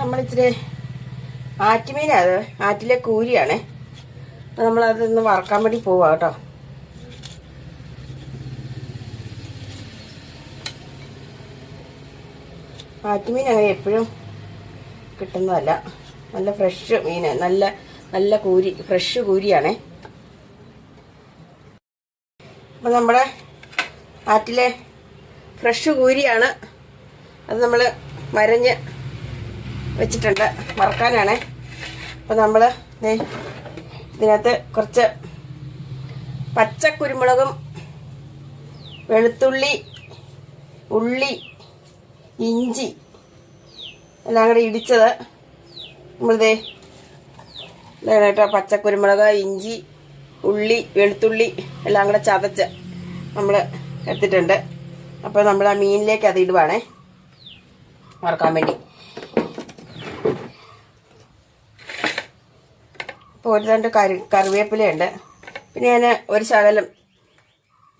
നമ്മളിച്ചിരി ആറ്റുമീനാണ് ആറ്റിലെ കൂരിയാണ്. അപ്പം നമ്മളതൊന്ന് വറക്കാൻ വേണ്ടി പോവാം കേട്ടോ. ആറ്റുമീൻ അങ്ങനെ എപ്പോഴും കിട്ടുന്നതല്ല. നല്ല ഫ്രഷ് മീന് നല്ല നല്ല കൂരി ഫ്രഷ് കൂരിയാണേ. അപ്പം നമ്മുടെ ആറ്റിലെ ഫ്രഷ് കൂരിയാണ്. അത് നമ്മൾ വരഞ്ഞ് വെച്ചിട്ടുണ്ട്. മറക്കാനാണ്. അപ്പം നമ്മൾ ഇതിനകത്ത് കുറച്ച് പച്ച കുരുമുളകും വെളുത്തുള്ളി ഉള്ളി ഇഞ്ചി എല്ലാം കൂടെ ഇടിച്ചത് നമ്മളിതേ കേട്ടോ. പച്ചക്കുരുമുളക് ഇഞ്ചി ഉള്ളി വെളുത്തുള്ളി എല്ലാം കൂടെ ചതച്ച് നമ്മൾ എടുത്തിട്ടുണ്ട്. അപ്പോൾ നമ്മൾ ആ മീനിലേക്ക് അത് ഇടുവാണേ. മറക്കാൻ വേണ്ടി അപ്പോൾ ഒരു രണ്ട് കറി കറിവേപ്പിലയുണ്ട്. പിന്നെ ഞാൻ ഒരു ശകലം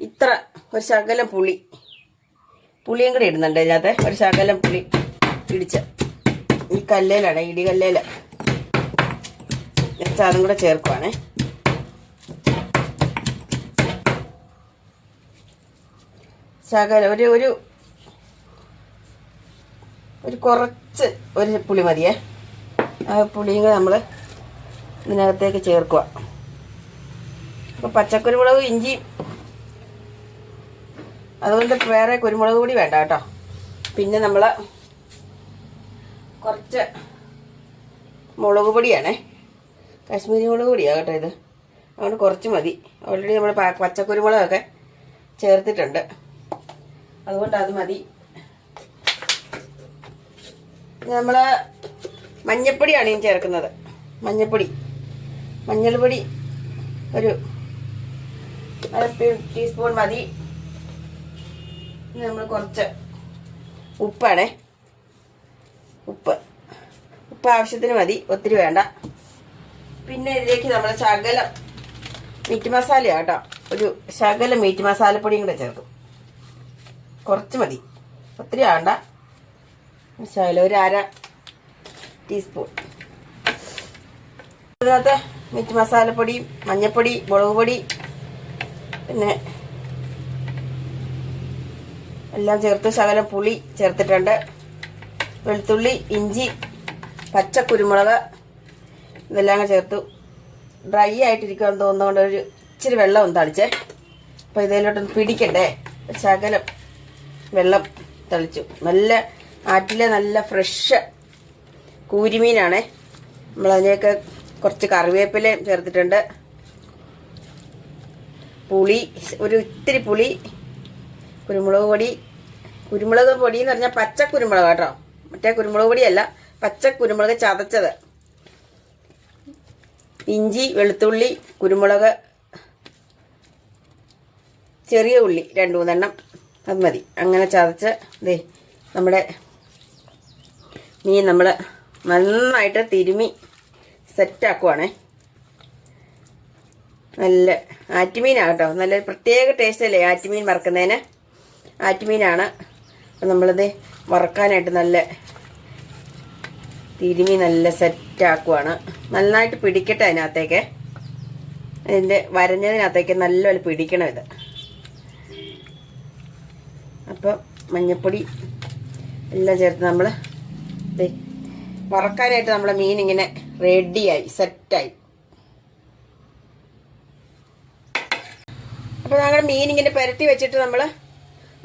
ഇത്ര ഒരു ശകലം പുളി പുളിയും കൂടി ഇടുന്നുണ്ട് ഇതിനകത്ത്. ഒരു ശകലം പുളി ഇടിച്ച് ഈ കല്ലേലാണ് ഇടികല്ലേല അതും കൂടെ ചേർക്കുവാണേ. ശകലം ഒരു ഒരു ഒരു കുറച്ച് ഒരു പുളി മതിയേ. ആ പുളിയും കൂടെ നമ്മൾ ഇതിനകത്തേക്ക് ചേർക്കുക. അപ്പോൾ പച്ചക്കുരുമുളക് ഇഞ്ചി. അതുകൊണ്ട് വേറെ കുരുമുളക് പൊടി വേണ്ട കേട്ടോ. പിന്നെ നമ്മൾ കുറച്ച് മുളക് പൊടിയാണേ. കാശ്മീരി മുളക് പൊടിയാണ് കേട്ടോ ഇത്. അതുകൊണ്ട് കുറച്ച് മതി. ഓൾറെഡി നമ്മൾ പച്ചക്കുരുമുളകൊക്കെ ചേർത്തിട്ടുണ്ട്. അതുകൊണ്ട് അത് മതി. നമ്മൾ മഞ്ഞപ്പൊടിയാണ് ഞാൻ ചേർക്കുന്നത്. മഞ്ഞപ്പൊടി. മഞ്ഞൾപ്പൊടി ഒരു അര സ്പൂൺ ടീസ്പൂൺ മതി. നമ്മൾ കുറച്ച് ഉപ്പാണേ. ഉപ്പ്. ഉപ്പ് ആവശ്യത്തിന് മതി. ഒത്തിരി വേണ്ട. പിന്നെ ഇതിലേക്ക് നമ്മൾ ശകലം മീറ്റ് മസാല കേട്ടോ. ഒരു ശകലം മീറ്റ് മസാലപ്പൊടിയും കൂടെ ചേർക്കും. കുറച്ച് മതി. ഒത്തിരി ആണ്ട ശകലം ഒരു അര ടീസ്പൂൺ അതിനകത്ത് മീറ്റ് മസാലപ്പൊടി മഞ്ഞൾപ്പൊടി മുളക് പൊടി പിന്നെ എല്ലാം ചേർത്ത് ശകലം പുളി ചേർത്തിട്ടുണ്ട്. വെളുത്തുള്ളി ഇഞ്ചി പച്ച കുരുമുളക് ഇതെല്ലാം ചേർത്തു. ഡ്രൈ ആയിട്ടിരിക്കുമെന്ന് തോന്നുന്നതുകൊണ്ട് ഒരു ഇച്ചിരി വെള്ളം ഒന്ന് തളിച്ചേ. അപ്പോൾ ഇതിലോട്ടൊന്ന് പിടിക്കണ്ടേ ശകലം വെള്ളം തളിച്ചു. നല്ല ആറ്റിലെ നല്ല ഫ്രഷ് കൂരിമീനാണേ. നമ്മളതിലേക്ക് കുറച്ച് കറിവേപ്പിലയും ചേർത്തിട്ടുണ്ട്. പുളി ഒരു ഇത്തിരി പുളി കുരുമുളക് പൊടി. കുരുമുളക് പൊടി എന്ന് പറഞ്ഞാൽ പച്ച കുരുമുളക് കേട്ടോ. മറ്റേ കുരുമുളക് പൊടിയല്ല പച്ച കുരുമുളക് ചതച്ചത്. ഇഞ്ചി വെളുത്തുള്ളി കുരുമുളക് ചെറിയ ഉള്ളി രണ്ട് മൂന്നെണ്ണം. അത് മതി. അങ്ങനെ ചതച്ച് ദേ നമ്മുടെ മീൻ നമ്മൾ നന്നായിട്ട് തിരുമി സെറ്റാക്കുവാണേ. നല്ല ആറ്റുമീനാണ് കേട്ടോ. നല്ല പ്രത്യേക ടേസ്റ്റ് അല്ലേ ആറ്റുമീൻ വറക്കുന്നതിന്? ആറ്റുമീനാണ്. അപ്പം നമ്മളിത് വറക്കാനായിട്ട് നല്ല തിരുമി നല്ല സെറ്റാക്കുവാണ്. നന്നായിട്ട് പിടിക്കട്ടെ അതിനകത്തേക്ക്. അതിന്റെ വരഞ്ഞതിനകത്തേക്ക് നല്ലപോലെ പിടിക്കണം ഇത്. അപ്പോൾ മഞ്ഞപ്പൊടി എല്ലാം ചേർത്ത് നമ്മൾ വറക്കാനായിട്ട് നമ്മളെ മീൻ ഇങ്ങനെ റെഡിയായി സെറ്റായി അപ്പോൾ നമ്മുടെ മീൻ ഇങ്ങനെ പുരട്ടി വെച്ചിട്ട് നമ്മൾ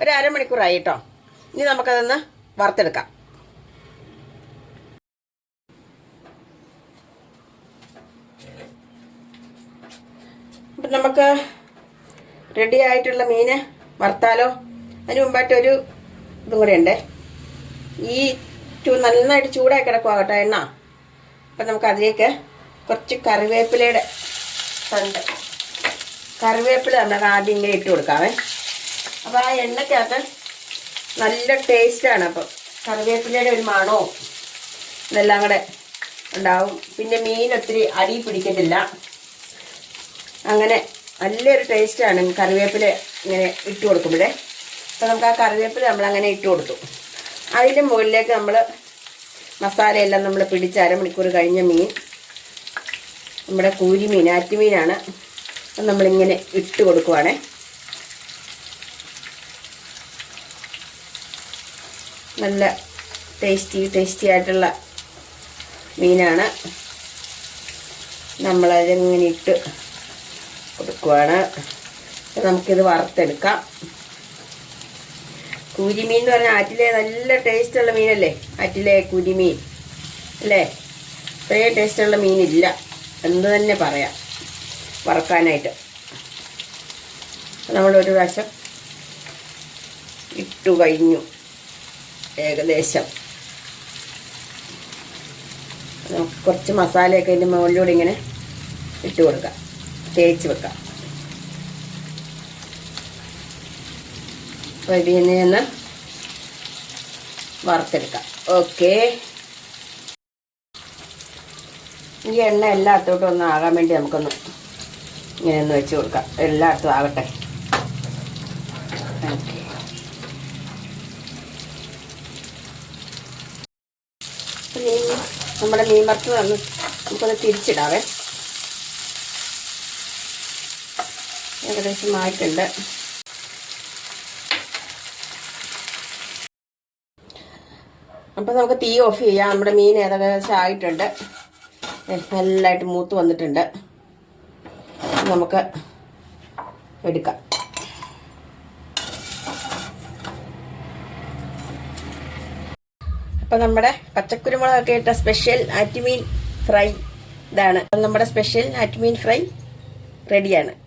ഒരു അരമണിക്കൂറായി കേട്ടോ ഇനി നമുക്കതൊന്ന് വറുത്തെടുക്കാം. നമുക്ക് റെഡി ആയിട്ടുള്ള മീന് വറുത്താലോ? അതിന് മുമ്പായിട്ട് ഒരു ഇതും കൂടെ ഉണ്ടേ. ഈ നന്നായിട്ട് ചൂടായി കിടക്കുക കേട്ടോ എണ്ണ. അപ്പം നമുക്ക് അതിലേക്ക് കുറച്ച് കറിവേപ്പിലയുടെ തണ്ട്. കറിവേപ്പില നമുക്ക് ആദ്യം ഇങ്ങനെ ഇട്ട് കൊടുക്കാമേ അപ്പോൾ ആ എണ്ണയ്ക്കകത്ത് നല്ല ടേസ്റ്റാണ് അപ്പം കറിവേപ്പിലയുടെ ഒരു മണവും ഇതെല്ലാം കൂടെ ഉണ്ടാവും. പിന്നെ മീൻ ഒത്തിരി അടി പിടിക്കത്തില്ല. അങ്ങനെ നല്ലൊരു ടേസ്റ്റാണ് കറിവേപ്പില ഇങ്ങനെ ഇട്ട് കൊടുക്കുമ്പോഴേ. അപ്പം നമുക്ക് ആ കറിവേപ്പില നമ്മളങ്ങനെ ഇട്ട് കൊടുത്തു. അതിന്റെ മുകളിലേക്ക് നമ്മൾ മസാലയെല്ലാം നമ്മൾ പിടിച്ച് അരമണിക്കൂർ കഴിഞ്ഞ മീൻ. നമ്മുടെ കൂരിമീൻ ആറ്റുമീനാണ്. അത് നമ്മളിങ്ങനെ ഇട്ട് കൊടുക്കുവാണേ. നല്ല ടേസ്റ്റി ടേസ്റ്റി ആയിട്ടുള്ള മീനാണ്. നമ്മളതിങ്ങനെ ഇട്ട് കൊടുക്കുവാണ്. നമുക്കിത് വറുത്തെടുക്കാം. കൂരിമീൻ എന്ന് പറഞ്ഞാൽ ആറ്റിലെ നല്ല ടേസ്റ്റുള്ള മീനല്ലേ? ആറ്റിലെ കുരിമീൻ. അല്ലേ? ഇത്രയും ടേസ്റ്റുള്ള മീനില്ല. എന്ന് തന്നെ പറയാം. വറക്കാനായിട്ട്. നമ്മളൊരു പ്രാവശ്യം ഇട്ടു കഴിഞ്ഞു. ഏകദേശം. കുറച്ച് മസാലയൊക്കെ അതിന്റെ മുകളിലൂടെ ഇങ്ങനെ ഇട്ട് കൊടുക്കാം. തേച്ച് വെക്കാം. അപ്പോൾ ഇതിൽ വറുത്തെടുക്കാം. ഓക്കെ ഈ എണ്ണ എല്ലായിടത്തോട്ടും ഒന്ന് ആകാൻ വേണ്ടി നമുക്കൊന്ന് ഇങ്ങനെ ഒന്ന് വെച്ച് കൊടുക്കാം. എല്ലായിടത്തും ആകട്ടെ. നമ്മുടെ മീൻ വറുത്ത് വന്ന് നമുക്കൊന്ന് തിരിച്ചിടാവേ. ഏകദേശം ആയിട്ടുണ്ട്. അപ്പം നമുക്ക് തീ ഓഫ് ചെയ്യാം. നമ്മുടെ മീൻ ഏകദേശം ആയിട്ടുണ്ട്. നല്ലതായിട്ട് മൂത്ത് വന്നിട്ടുണ്ട്. നമുക്ക് എടുക്കാം. അപ്പം നമ്മുടെ പച്ചക്കുരുമുളകൊക്കെ ഇട്ട സ്പെഷ്യൽ ആറ്റുമീൻ ഫ്രൈ ഇതാണ്. നമ്മുടെ സ്പെഷ്യൽ ആറ്റുമീൻ ഫ്രൈ റെഡിയാണ്.